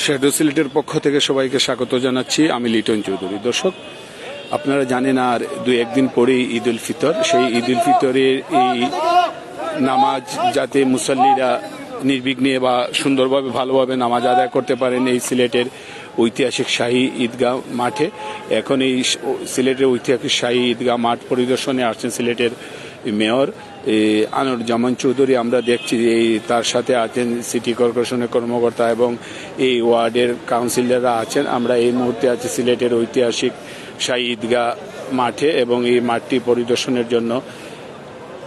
Shadow সিলেটের পক্ষ থেকে সবাইকে স্বাগত জানাচ্ছি। আমি লিটন চৌধুরী। দর্শক, আপনারা জানেন আর দুই একদিন পরেই ঈদ উল ফিতর। সেই ঈদ উল ফিতরের এই নামাজ যাতে মুসল্লিরা নির্বিঘ্নে বা সুন্দরভাবে ভালোভাবে নামাজ আদায় করতে পারেন এই সিলেটের ঐতিহাসিক শাহী ঈদগাহ মাঠে। এখন এই সিলেটের ঐতিহাসিক শাহী ঈদগাহ মাঠ পরিদর্শনে আসছেন সিলেটের মেয়র এই আনোয়ারুজ্জামান চৌধুরী, আমরা দেখছি এই তার সাথে আছেন সিটি কর্পোরেশনের কর্মকর্তা এবং এই ওয়ার্ডের কাউন্সিলররা আছেন। আমরা এই মুহূর্তে আছি সিলেটের ঐতিহাসিক শাহী ঈদগাহ মাঠে এবং এই মাঠটি পরিদর্শনের জন্য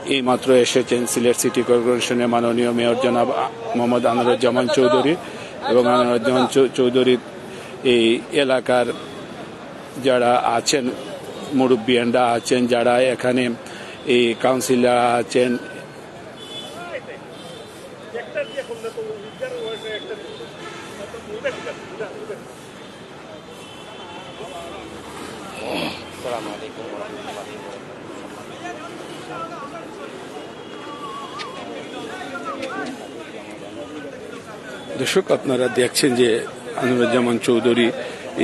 এই মাত্র এসেছেন সিলেট সিটি কর্পোরেশনের মাননীয় মেয়র জনাব মোহাম্মদ আনোয়ারুজ্জামান চৌধুরী এবং আনোয়ারুজ্জামান চৌ- চৌধুরী এই এলাকার যারা আছেন, মুরব্বিয়ানরা আছেন, যারা এখানে এই কাউন্সিলর আছেন। দর্শক, আপনারা দেখছেন যে আনুরুজ্জামান চৌধুরী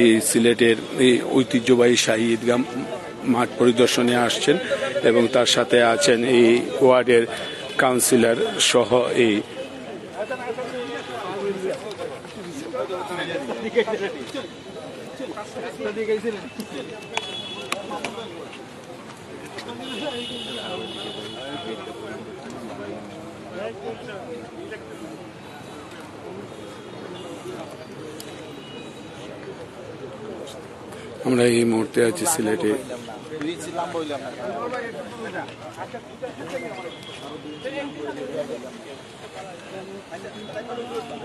এই সিলেটের এই ঐতিহ্যবাহী শাহী ঈদগাহ মাঠ পরিদর্শনে আসছেন এবং তার সাথে আছেন এই ওয়ার্ডের কাউন্সিলর সহ এই আমরা এই মুহূর্তে আছি সিলেটে। ছিলাম বললাম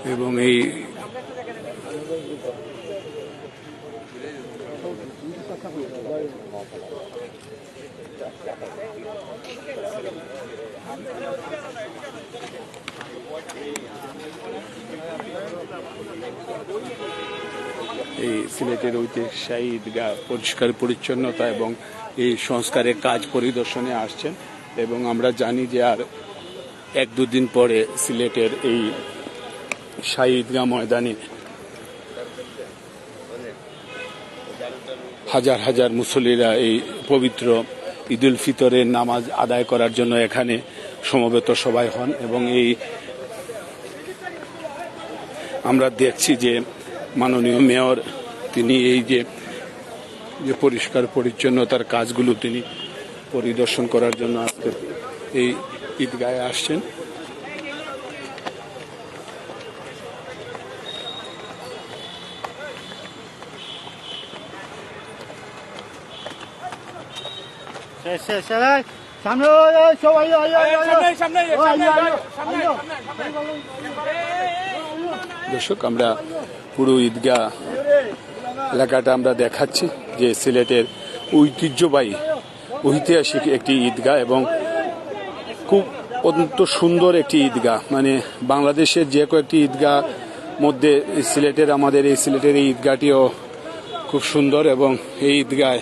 এবং এই এই সিলেটের ঐতিহ্যশাহী ঈদগাহ পরিষ্কার পরিচ্ছন্নতা এবং এই সংস্কারের কাজ পরিদর্শনে আসছেন এবং আমরা জানি যে আর এক দুদিন পরে সিলেটের এই শাহী ময়দানে হাজার হাজার মুসল্লিরা এই পবিত্র ঈদুল ফিতরের নামাজ আদায় করার জন্য এখানে সমবেত সবাই হন এবং এই আমরা দেখছি যে মাননীয় মেয়র তিনি এই যে যে পরিষ্কার পরিচ্ছন্নতার কাজগুলো তিনি পরিদর্শন করার জন্য আজকে এই ঈদগাহে আসছেন সামনে সবাই। সামনে সামনে। দর্শক আমরা পুরো ঈদগাহ এলাকাটা আমরা দেখাচ্ছি যে সিলেটের ঐতিহ্যবাহী, ঐতিহাসিক একটি ঈদগাহ এবং খুব অত্যন্ত সুন্দর একটি ঈদগাহ। মানে বাংলাদেশের যে কয়েকটি ঈদগাহ মধ্যে সিলেটের, আমাদের এই সিলেটের এই ঈদগাহটিও খুব সুন্দর এবং এই ঈদগায়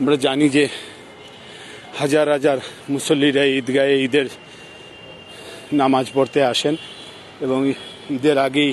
আমরা জানি যে হাজার হাজার মুসল্লিরা এই ঈদগাহে ঈদের নামাজ পড়তে আসেন এবং ঈদের আগেই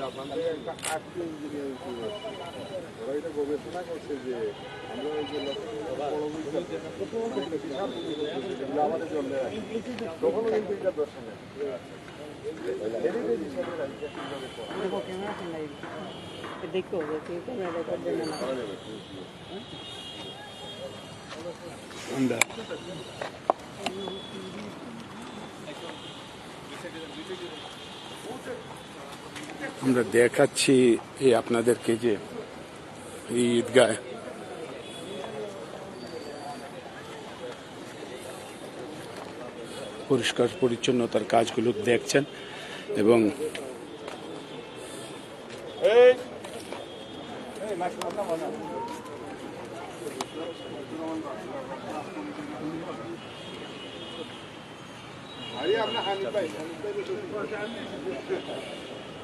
জাপানে একটা আটটি ইঞ্জিনিয়ারিং টিম আছে ওরা এটা গবেষণা করছে যে আমরা এই যে আমাদের জন্য তখনও কিন্তু এটা দর্শনে হেরিটেজ হিসাবে দেখো ক্যামেরা Thank you. আমরা দেখাচ্ছি এই আপনাদেরকে যে এই ঈদগাহ। পরিষ্কার পরিচ্ছন্নতার কাজগুলো দেখছেন এবং আরে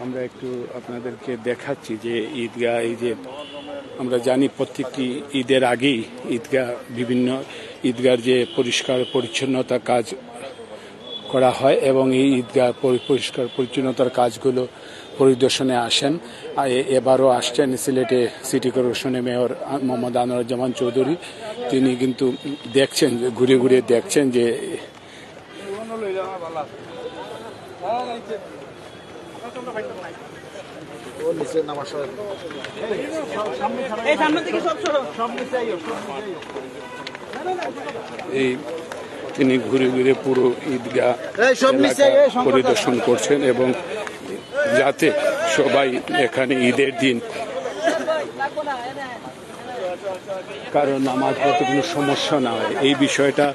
আমরা একটু আপনাদেরকে দেখাচ্ছি যে ঈদগাহ, এই যে আমরা জানি প্রত্যেকটি ঈদের আগেই ঈদগাহ বিভিন্ন ঈদগার যে পরিষ্কার পরিচ্ছন্নতা কাজ করা হয় এবং এই ঈদগাহ পরিষ্কার পরিচ্ছন্নতার কাজগুলো পরিদর্শনে আসেন। এবারও আসছেন সিলেটে সিটি কর্পোরেশনের মেয়র মোহাম্মদ আনোয়ারুজ্জামান চৌধুরী। তিনি কিন্তু দেখছেন, ঘুরে ঘুরে দেখছেন যে এই তিনি ঘুরে ঘুরে পুরো ঈদগাহ পরিদর্শন করছেন এবং যাতে সবাই এখানে ঈদের দিন কারণ নামাজ পড়তে কোনো সমস্যা না হয়। এই বিষয়টা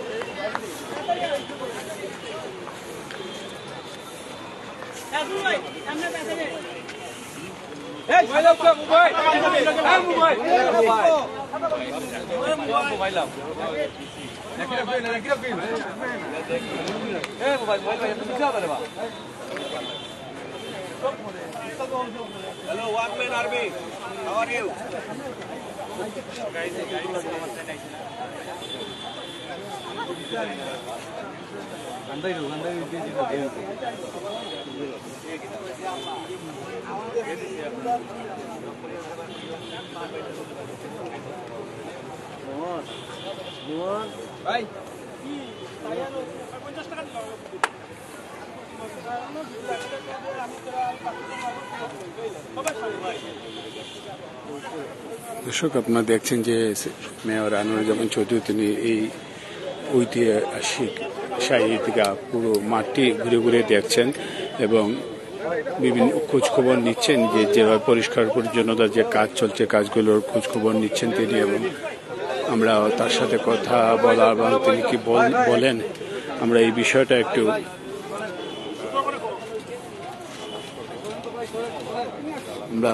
La quiero firme, vuelve. Hello, one man army. How are you? ಗಂಧ ಇದು ಗಂಧ ವಿದ್ಯೆ ದೇವತೆ Come on. Come on. দর্শক, আপনারা দেখছেন যে মেয়র আনোয়ারুজ্জামান চৌধুরী, তিনি এই ঐতিহাসিক ঈদগাহ পুরো মাঠটি ঘুরে ঘুরে দেখছেন এবং বিভিন্ন খোঁজখবর নিচ্ছেন যে যেভাবে পরিষ্কার পরিচ্ছন্নতার যে কাজ চলছে, কাজগুলোর খোঁজখবর নিচ্ছেন তিনি এবং আমরা তার সাথে কথা বলা এবং তিনি কি বল- বলেন, আমরা এই বিষয়টা একটু আমরা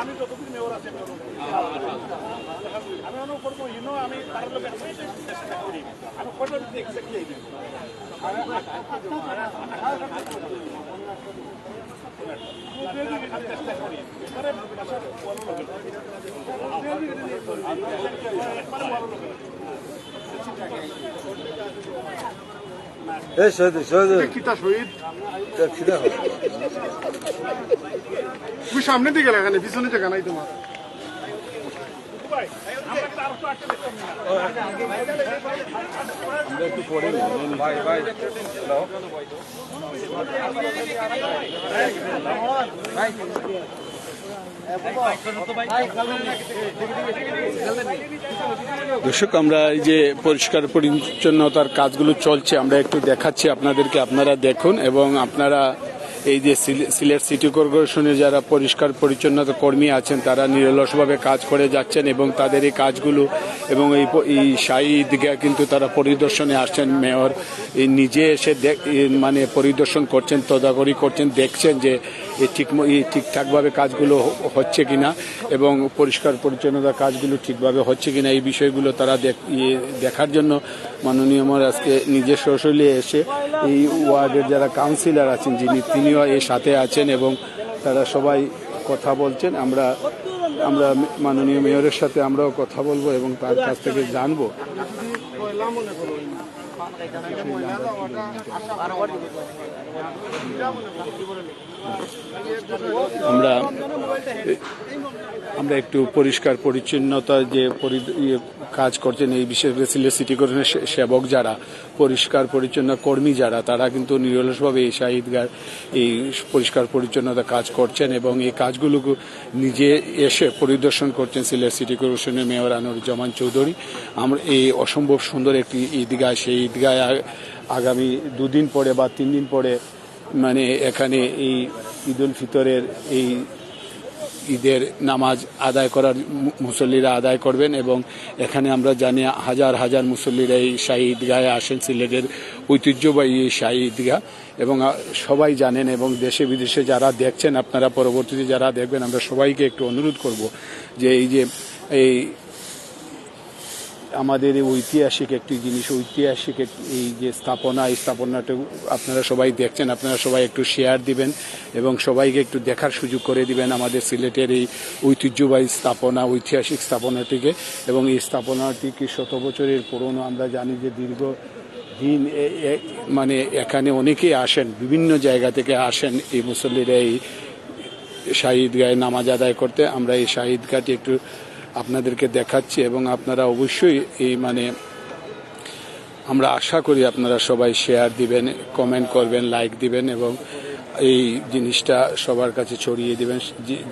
আমি যতদিন মেয়র আছে আমি অনুভব করব ইন আমি তার লোক করি আমি কটা দেখতে কিতা শহীদ? তুমি সামনে দিকে লাগানে পিছনে জায়গা নাই তোমার। দর্শক, আমরা এই যে পরিষ্কার পরিচ্ছন্নতার কাজগুলো চলছে, আমরা একটু দেখাচ্ছি আপনাদেরকে, আপনারা দেখুন এবং আপনারা এই যে সিলে- সিলেট সিটি কর্পোরেশনের যারা পরিষ্কার পরিচ্ছন্নতা কর্মী আছেন, তারা নিরলসভাবে কাজ করে যাচ্ছেন এবং তাদের এই কাজগুলো এবং এই এই শাহী কিন্তু তারা পরিদর্শনে আসছেন। মেয়র নিজে এসে মানে পরিদর্শন করছেন তদাকরি করছেন, দেখছেন যে এই ঠিক ঠিকঠাকভাবে কাজগুলো হচ্ছে কিনা এবং পরিষ্কার পরিচ্ছন্নতা কাজগুলো ঠিকভাবে হচ্ছে কিনা, এই বিষয়গুলো তারা ইয়ে দেখার জন্য মাননীয় আমার আজকে নিজে সশরীরে এসে এই ওয়ার্ডের যারা কাউন্সিলর আছেন, যিনি তিনিও এর সাথে আছেন এবং তারা সবাই কথা বলছেন, আমরা আমরা মাননীয় মেয়রের সাথে আমরাও কথা বলব এবং তার কাছ থেকে জানব। আমরা আমরা একটু পরিষ্কার, পরিচ্ছন্নতা যে ইয়ে কাজ করছেন এই বিশেষ করে সিলেট সিটি কর্পোরেশনের সেবক যারা, পরিষ্কার, পরিচ্ছন্ন কর্মী যারা, তারা কিন্তু নিরলসভাবে এই শাহিদগার এই পরিষ্কার, পরিচ্ছন্নতা কাজ করছেন এবং এই কাজগুলো নিজে এসে পরিদর্শন করছেন সিলেট সিটি কর্পোরেশনের মেয়র আনুরুজ্জামান চৌধুরী। আমরা এই অসম্ভব সুন্দর একটি ঈদগাহ, সেই ঈদগায় আগামী দুদিন পরে বা তিন দিন পরে মানে এখানে এই ঈদ উল ফিতরের এই ঈদের নামাজ আদায় করার মুসল্লিরা আদায় করবেন এবং এখানে আমরা জানি হাজার হাজার মুসল্লিরা এই শাহী ঈদগাহে আসেন, সিলেটের ঐতিহ্যবাহী এই শাহী ঈদগাহ এবং সবাই জানেন এবং দেশে বিদেশে যারা দেখছেন, আপনারা পরবর্তীতে যারা দেখবেন, আমরা সবাইকে একটু অনুরোধ করব যে এই যে এই আমাদের এই ঐতিহাসিক একটি জিনিস, ঐতিহাসিক এই যে স্থাপনা, এই স্থাপনাটা আপনারা সবাই দেখছেন, আপনারা সবাই একটু শেয়ার দিবেন এবং সবাইকে একটু দেখার সুযোগ করে দিবেন আমাদের সিলেটের এই ঐতিহ্যবাহী স্থাপনা, ঐতিহাসিক স্থাপনাটিকে এবং এই স্থাপনাটি কি শত বছরের পুরনো আমরা জানি যে দীর্ঘ দিন মানে এখানে অনেকেই আসেন, বিভিন্ন জায়গা থেকে আসেন এই মুসল্লিরা এই শাহিদ গায়ে নামাজ আদায় করতে। আমরা এই শাহিদ গাটি একটু আপনাদেরকে দেখাচ্ছি এবং আপনারা অবশ্যই এই মানে আমরা আশা করি আপনারা সবাই শেয়ার দিবেন কমেন্ট করবেন লাইক দিবেন এবং এই জিনিসটা সবার কাছে ছড়িয়ে দিবেন।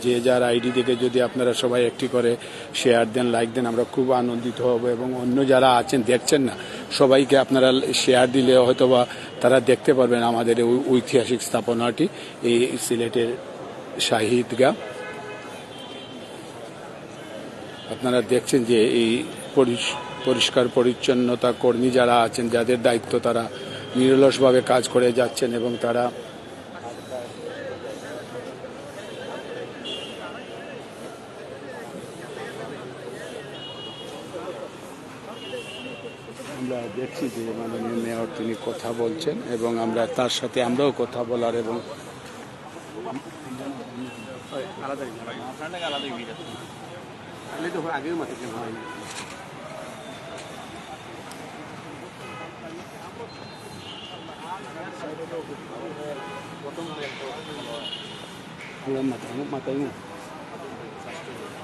যে- যার আইডি থেকে যদি আপনারা সবাই একটি করে শেয়ার দেন লাইক দেন, আমরা খুব আনন্দিত হব এবং অন্য যারা আছেন, দেখছেন না, সবাইকে আপনারা শেয়ার দিলে হয়তোবা তারা দেখতে পারবেন আমাদের ঐতিহাসিক স্থাপনাটি, এই সিলেটের শাহিদগা আপনারা দেখছেন যে এই পরিষ্কার, পরিচ্ছন্নতা কর্মী যারা আছেন, যাদের দায়িত্ব তারা নিরলসভাবে কাজ করে যাচ্ছেন এবং তারা আমরা দেখছি যে মাননীয় মেয়র তিনি কথা বলছেন এবং আমরা তার সাথে আমরাও কথা বলার এবং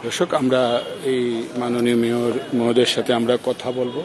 দর্শক আমরা এই মাননীয় মেয়র মহোদয়ের সাথে আমরা কথা বলব।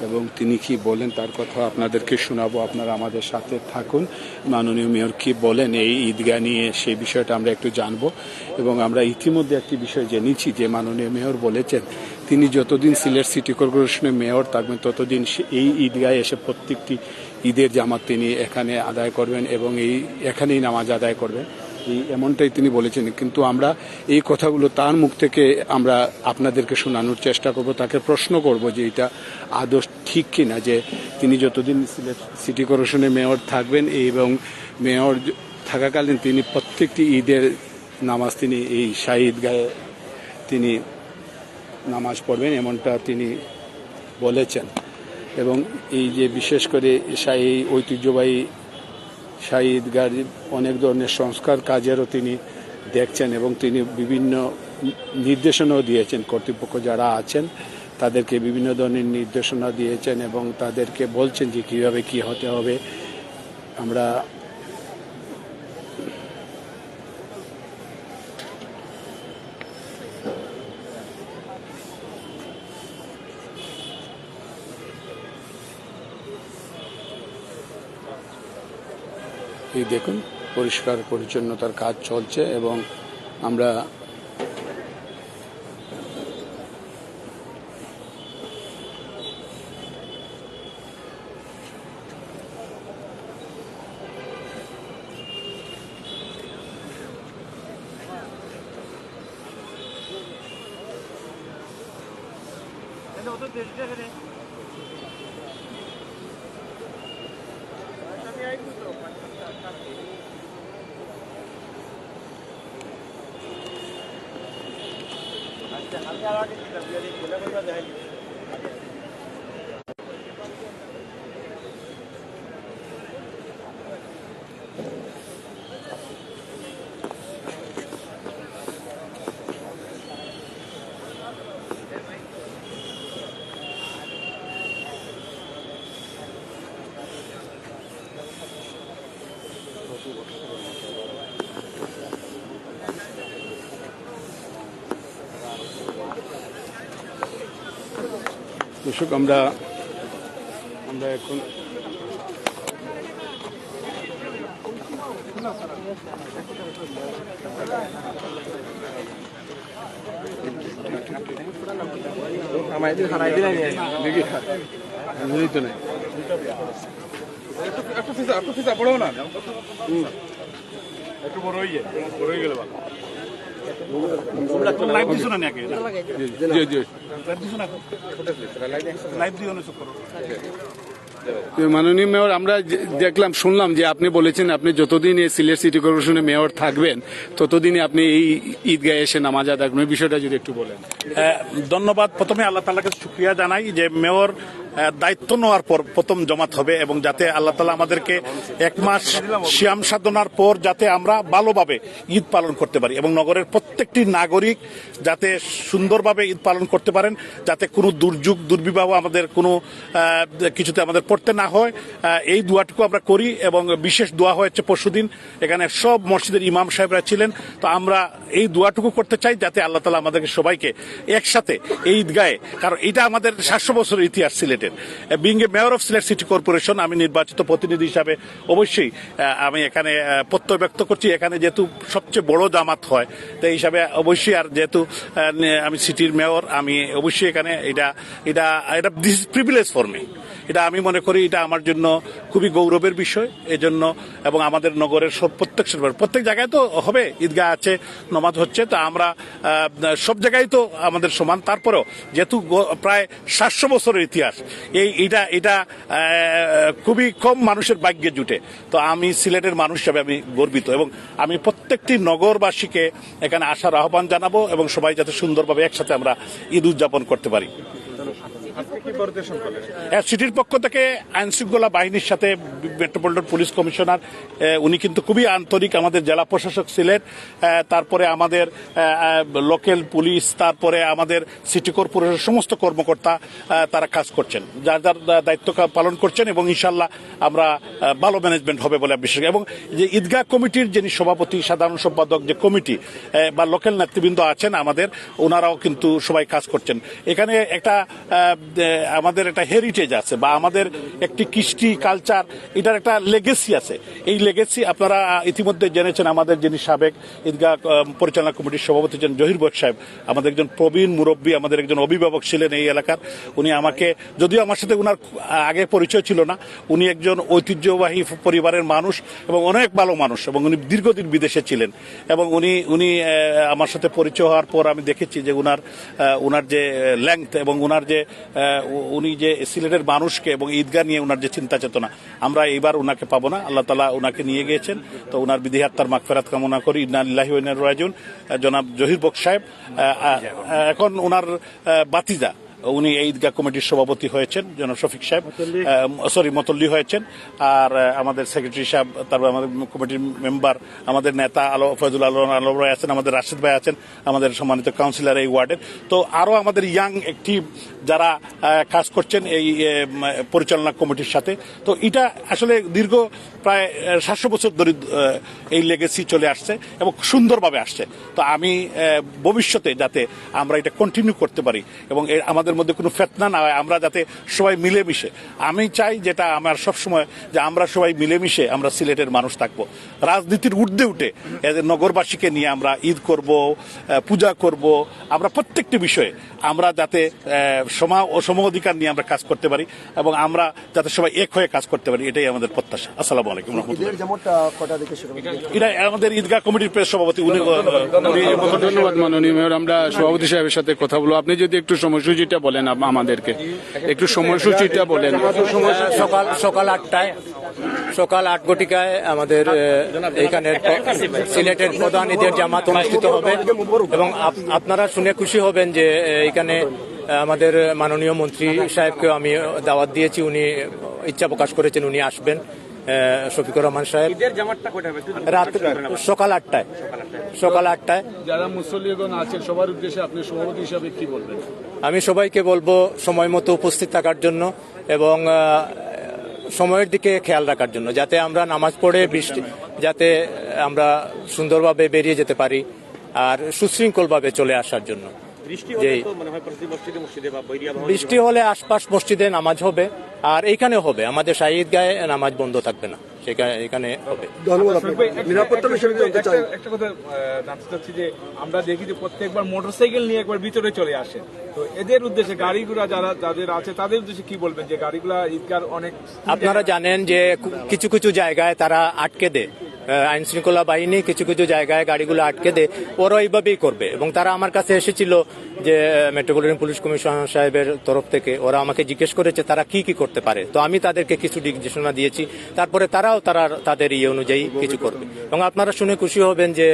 এবং তিনি কি বলেন তার কথা আপনাদেরকে শোনাবো। আপনারা আমাদের সাথে থাকুন। মাননীয় মেয়র কি বলেন এই ঈদগাহ নিয়ে সেই বিষয়টা আমরা একটু জানব। এবং আমরা ইতিমধ্যে একটি বিষয় জেনেছি যে মাননীয় মেয়র বলেছেন, তিনি যতদিন সিলেট সিটি কর্পোরেশনের মেয়র থাকবেন, ততদিন এই ঈদগাহে এসে প্রত্যেকটি ঈদের জামাত তিনি এখানে আদায় করবেন এবং এই এখানেই নামাজ আদায় করবেন। এই এমনটাই তিনি বলেছেন। কিন্তু আমরা এই কথাগুলো তার মুখ থেকে আমরা আপনাদেরকে শোনানোর চেষ্টা করব, তাকে প্রশ্ন করব যে এটা আদৌ ঠিক কিনা, যে তিনি যতদিন সিলেট সিটি কর্পোরেশনের মেয়র থাকবেন এবং মেয়র থাকাকালীন তিনি প্রত্যেকটি ঈদের নামাজ তিনি এই শাহিদ গায়ে তিনি নামাজ পড়বেন এমনটা তিনি বলেছেন। এবং এই যে বিশেষ করে শাহী ঐতিহ্যবাহী শাহী ঈদগার অনেক ধরনের সংস্কার কাজেরও তিনি দেখছেন এবং তিনি বিভিন্ন নির্দেশনাও দিয়েছেন কর্তৃপক্ষ যারা আছেন, তাদেরকে বিভিন্ন ধরনের নির্দেশনা দিয়েছেন এবং তাদেরকে বলছেন যে কীভাবে কি হতে হবে। আমরা ইত্যাদি দেখুন পরিষ্কার পরিচ্ছন্নতার কাজ চলছে এবং আমরা Gracias. जाना क्या लगे कि कभी अधिक बोले बोले जाएँगे দর্শক আমরা আমরা এখন একটু ফিসা একটু ফিসা বড় না। একটু বড় হয়ে যায় বড় হয়ে গেলে ভালো লাইভ দিছো না নাকি? জি জি। তো মাননীয় মেয়র, আমরা দেখলাম, শুনলাম যে আপনি বলেছেন আপনি যতদিন এই সিলেট সিটি কর্পোরেশনের মেয়র থাকবেন, ততদিনই আপনি এই ঈদগাহে এসে নামাজ আদায় করবেন। বিষয়টা যদি একটু বলেন। ধন্যবাদ। প্রথমে আল্লাহ তালাকে শুক্রিয়া জানাই যে মেয়র দায়িত্ব নেওয়ার পর প্রথম জমাত হবে এবং যাতে আল্লাহ তালা আমাদেরকে এক মাস শ্যাম সাধনার পর যাতে আমরা ভালোভাবে ঈদ পালন করতে পারি এবং নগরের প্রত্যেকটি নাগরিক যাতে সুন্দরভাবে ঈদ পালন করতে পারেন, যাতে কোনো দুর্যোগ, দুর্বিবাহ আমাদের কোনো কিছুতে আমাদের পড়তে না হয়। এই দোয়াটুকু আমরা করি এবং বিশেষ দোয়া হয়েছে পরশুদিন। এখানে সব মসজিদের ইমাম সাহেবরা ছিলেন। তো আমরা এই দোয়াটুকু করতে চাই যাতে আল্লাহ তালা আমাদেরকে সবাইকে একসাথে এই ঈদগাহে, কারণ এটা আমাদের সাতশো বছরের ইতিহাস সিলেটের being a mayor of Sylhet city corporation আমি নির্বাচিত প্রতিনিধি হিসাবে অবশ্যই আমি এখানে প্রত্যয় ব্যক্ত করছি। এখানে যেহেতু সবচেয়ে বড় জামাত হয় তো এই হিসাবে অবশ্যই আর যেহেতু আমি সিটির মেয়র আমি অবশ্যই এখানে এটা এটা এটা দিস প্রিভিলেজ ফর মি এটা আমি মনে করি এটা আমার জন্য খুবই গৌরবের বিষয়। এজন্য এবং আমাদের নগরের সব প্রত্যেক প্রত্যেক জায়গায় তো হবে, ঈদগাহ আছে, নমাজ হচ্ছে, তো আমরা সব জায়গায় তো আমাদের সমান। তারপরেও যেহেতু প্রায় সাতশো বছরের ইতিহাস এই, এটা এটা খুবই কম মানুষের ভাগ্যে জুটে। তো আমি সিলেটের মানুষ হিসাবে আমি গর্বিত এবং আমি প্রত্যেকটি নগরবাসীকে এখানে আসার আহ্বান জানাব এবং সবাই যাতে সুন্দরভাবে একসাথে আমরা ঈদ উদযাপন করতে পারি। সিটির পক্ষ থেকে আইন শৃঙ্খলা বাহিনীর সাথে মেট্রোপলিটন পুলিশ কমিশনার উনি কিন্তু খুবই আন্তরিক আমাদের জেলা প্রশাসক ছিলেন তারপরে আমাদের লোকাল পুলিশ, তারপরে আমাদের সিটি কর্পোরেশনের সমস্ত কর্মকর্তা তারা কাজ করছেন। যার যার দায়িত্ব পালন করছেন এবং ইনশাল্লাহ আমরা ভালো ম্যানেজমেন্ট হবে বলে বিশ্বাস এবং যে ঈদগাহ কমিটির যিনি সভাপতি, সাধারণ সম্পাদক যে কমিটি বা লোকাল নেতৃবৃন্দ আছেন আমাদের, ওনারাও কিন্তু সবাই কাজ করছেন। এখানে একটা আমাদের একটা হেরিটেজ আছে বা আমাদের একটি কৃষ্টি কালচার এটার একটা লেগেসি আছে। এই লেগেসি আপনারা ইতিমধ্যে জেনেছেন আমাদের যিনি সাবেক ঈদগাহ পরিচালনা কমিটির সভাপতি ছিলেন জহির বট সাহেব, আমাদের একজন প্রবীণ মুরব্বী, আমাদের একজন অভিভাবক ছিলেন এই এলাকার। উনি আমাকে, যদিও আমার সাথে উনার আগে পরিচয় ছিল না, উনি একজন ঐতিহ্যবাহী পরিবারের মানুষ এবং অনেক ভালো মানুষ এবং উনি দীর্ঘদিন বিদেশে ছিলেন এবং উনি উনি আমার সাথে পরিচয় হওয়ার পর আমি দেখেছি যে উনার উনার যে লেংথ এবং উনার যে উনি যে সিলেটের মানুষকে এবং ঈদগাহ নিয়ে ওনার যে চিন্তা চেতনা, আমরা এইবার ওনাকে পাবো না। আল্লাহ তালা ওনাকে নিয়ে গিয়েছেন। তো ওনার বিধি আত্মার মাগফেরাত কামনা করি। ইন্না আল্লাহি রাজুন জনাব জহির বক সাহেব এখন ওনার বাতিজা। উনি এই ঈদগাহ কমিটির সভাপতি হয়েছেন জনাব শফিক সাহেব। সরি মতল্লি হয়েছেন। আর আমাদের সেক্রেটারি সাহেব তারপর আমাদের কমিটির মেম্বার আমাদের নেতা আলো ফয়জুল আলম আলম রায় আছেন আমাদের রাশেদ ভাই আছেন আমাদের সম্মানিত কাউন্সিলর এই ওয়ার্ডের। তো আরও আমাদের ইয়াং একটি যারা কাজ করছেন এই পরিচালনা কমিটির সাথে। তো এটা আসলে দীর্ঘ প্রায় সাতশো বছর ধরে এই লেগেসি চলে আসছে এবং সুন্দরভাবে আসছে। তো আমি ভবিষ্যতে যাতে আমরা এটা কন্টিনিউ করতে পারি এবং এর আমাদের মধ্যে কোনো ফেতনা না হয় আমরা যাতে সবাই মিলেমিশে। আমি চাই যেটা আমার সবসময় যে আমরা সবাই মিলেমিশে আমরা সিলেটের মানুষ থাকব। রাজনীতির ঊর্ধ্বে উঠে এদের নগরবাসীকে নিয়ে আমরা ঈদ করব পূজা করব আমরা প্রত্যেকটি বিষয়ে আমরা যাতে সমা ও সম অধিকার নিয়ে আমরা কাজ করতে পারি এবং আমরা যাতে সবাই এক হয়ে কাজ করতে পারি এটাই আমাদের প্রত্যাশা। আসসালামু আলাইকুম এটা আমাদের ঈদগাহ কমিটির প্রেস সভাপতি উনি উনি ধন্যবাদ। মাননীয় মেয়র। আমরা সভাপতি সাহেবের সাথে কথা বলব। আপনি যদি একটু সময় সময়সূচিটা বলেন আমাদেরকে। একটু সময়সূচিটা বলেন। সকাল সকাল আটটায়, সকাল আট ঘটিকায় আমাদের এখানে সিলেটের প্রধান ঈদের জামাত অনুষ্ঠিত হবে। এবং আপ- আপনারা শুনে খুশি হবেন যে এখানে আমাদের মাননীয় মন্ত্রী সাহেবকে আমি দাওয়াত দিয়েছি। উনি ইচ্ছা প্রকাশ করেছেন, উনি আসবেন। শফিকুর রহমান সাহেব। রাত সকাল আটটায়। সকাল আটটায়। যারা মুসল্লিগণ আছেন সবার উদ্দেশ্যে আপনি সভাপতি হিসাবে কি বলবেন? আমি সবাইকে বলব সময় মতো উপস্থিত থাকার জন্য এবং সময়ের দিকে খেয়াল রাখার জন্য যাতে আমরা নামাজ পড়ে বৃষ্টি যাতে আমরা সুন্দরভাবে বেরিয়ে যেতে পারি আর সুশৃঙ্খলভাবে চলে আসার জন্য। বৃষ্টি হলে আশপাশ মসজিদে নামাজ হবে আর এইখানে হবে। আমাদের শাহিদ গায়ে নামাজ বন্ধ থাকবে না। সেখানে এখানে হবে। নিরাপত্তা বিষয়ে জানতে চাই। একটা কথা জানতে চাচ্ছি যে আমরা দেখি যে প্রত্যেকবার মোটরসাইকেল নিয়ে একবার ভিতরে চলে আসে। তো এদের উদ্দেশ্যে গাড়িগুলা যারা যাদের আছে তাদের উদ্দেশ্যে কি বলবেন যে গাড়িগুলা ঈদগার অনেক আপনারা জানেন যে কিছু কিছু জায়গায় তারা আটকে দেয়। আইন শৃঙ্খলা বাহিনী কিছু কিছু জায়গায় গাড়িগুলো আটকে দেয় ওরা এইভাবেই করবে। এবং তারা আমার কাছে এসেছিল যে মেট্রোপলিটন পুলিশ কমিশনার সাহেবের তরফ থেকে, ওরা আমাকে জিজ্ঞেস করেছে তারা কি কি করতে পারে। তো আমি তাদেরকে কিছু নির্দেশনা দিয়েছি, তারপরে তারাও তারা, তাদের ইয়ে অনুযায়ী কিছু করবে। এবং আপনারা শুনে খুশি হবেন যে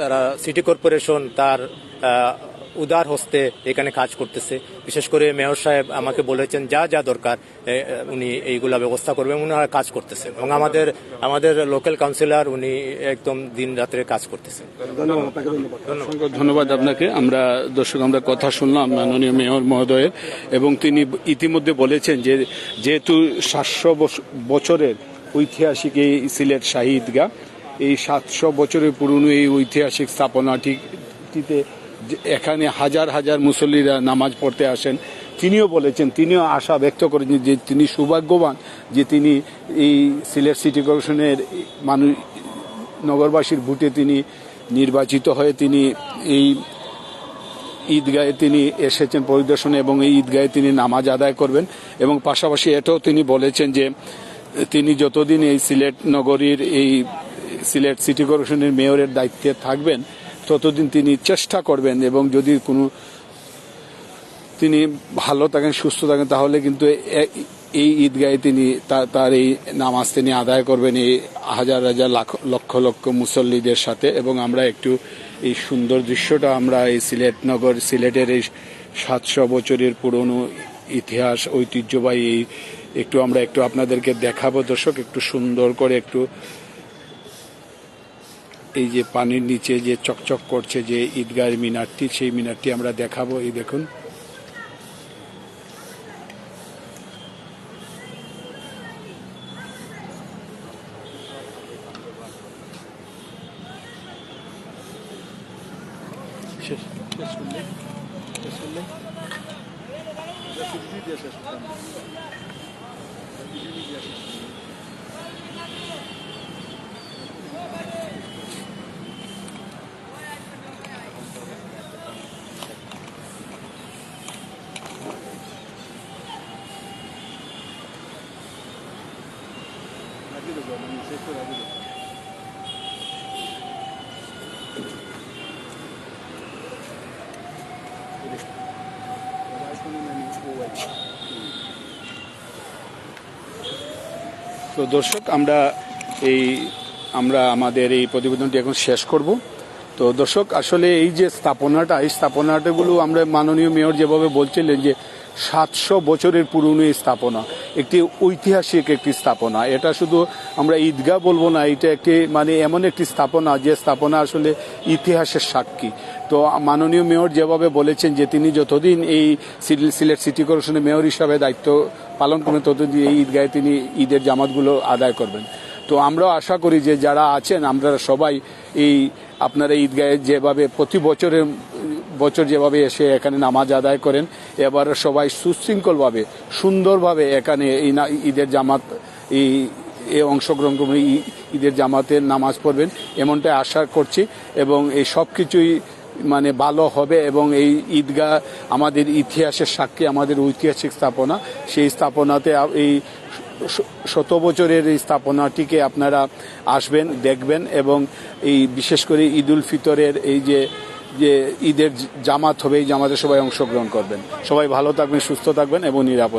তারা সিটি কর্পোরেশন তার উদার হস্তে এখানে কাজ করতেছে। বিশেষ করে মেয়র সাহেব আমাকে বলেছেন যা যা দরকার উনি এইগুলা ব্যবস্থা করবেন উনারা কাজ করতেছে। এবং আমাদের আমাদের লোকাল কাউন্সিলর উনি একদম দিন রাত্রে কাজ করতেছে। অসংখ্য ধন্যবাদ আপনাকে। আমরা দর্শক আমরা কথা শুনলাম মাননীয় মেয়র মহোদয়ের এবং তিনি ইতিমধ্যে বলেছেন যে যেহেতু সাতশো বছরের ঐতিহাসিক এই সিলেট শাহিদগা এই সাতশো বছরের পুরনো এই ঐতিহাসিক স্থাপনাটিতে এখানে হাজার হাজার মুসল্লিরা নামাজ পড়তে আসেন। তিনিও বলেছেন, তিনিও আশা ব্যক্ত করেছেন যে তিনি সৌভাগ্যবান যে তিনি এই সিলেট সিটি কর্পোরেশনের মানুষ নগরবাসীর ভোটে তিনি নির্বাচিত হয়ে তিনি এই ঈদগাহে তিনি এসেছেন পরিদর্শনে এবং এই ঈদগাহে তিনি নামাজ আদায় করবেন এবং পাশাপাশি এটাও তিনি বলেছেন যে তিনি যতদিন এই সিলেট নগরীর এই সিলেট সিটি কর্পোরেশনের মেয়রের দায়িত্বে থাকবেন ততদিন তিনি চেষ্টা করবেন এবং যদি কোনো তিনি ভালো থাকেন, সুস্থ থাকেন, তাহলে কিন্তু এই ঈদগাহে তিনি তার এই নামাজ তিনি আদায় করবেন এই হাজার হাজার লাখ, লক্ষ লক্ষ মুসল্লিদের সাথে। এবং আমরা একটু এই সুন্দর দৃশ্যটা আমরা এই সিলেট নগর, সিলেটের এই সাতশো বছরের পুরনো ইতিহাস, ঐতিহ্যবাহী একটু আমরা একটু আপনাদেরকে দেখাবো। দর্শক, একটু সুন্দর করে একটু এই যে পানির নিচে যে চকচক করছে যে ঈদগাহের মিনারটি, সেই মিনারটি আমরা দেখাবো। এই দেখুন। তো দর্শক, আমরা এই, আমরা আমাদের এই প্রতিবেদনটি এখন শেষ করব। তো দর্শক, আসলে এই যে স্থাপনাটা, এই স্থাপনাটাগুলো আমরা মাননীয় মেয়র যেভাবে বলছিলেন যে সাতশো বছরের পুরনো এই স্থাপনা একটি ঐতিহাসিক একটি স্থাপনা। এটা শুধু আমরা ঈদগাহ বলব না, এটা একটি মানে এমন একটি স্থাপনা, যে স্থাপনা আসলে ইতিহাসের সাক্ষী। তো মাননীয় মেয়র যেভাবে বলেছেন যে তিনি যতদিন এই সিলেট সিটি কর্পোরেশনের মেয়র হিসাবে দায়িত্ব পালন করবেন ততদিন এই ঈদগাহে তিনি ঈদের জামাতগুলো আদায় করবেন। তো আমরাও আশা করি যে যারা আছেন, আমরা সবাই এই আপনারা ঈদগাহে যেভাবে প্রতি বছরের বছর যেভাবে এসে এখানে নামাজ আদায় করেন, এবার সবাই সুশৃঙ্খলভাবে, সুন্দরভাবে এখানে ঈদের জামাত, এই, এ অংশগ্রহণ করবেন ঈদের জামাতে নামাজ পড়বেন এমনটাই আশা করছি এবং এই সব কিছুই মানে ভালো হবে এবং এই ঈদগাহ আমাদের ইতিহাসের সাক্ষী, আমাদের ঐতিহাসিক স্থাপনা। সেই স্থাপনাতে এই শত বছরের এই স্থাপনাটিকে আপনারা আসবেন, দেখবেন এবং এই বিশেষ করে ঈদুল ফিতরের এই যে যে ঈদের জামাত হবে এই জামাতে সবাই অংশগ্রহণ করবেন। সবাই ভালো থাকবেন, সুস্থ থাকবেন এবং নিরাপদ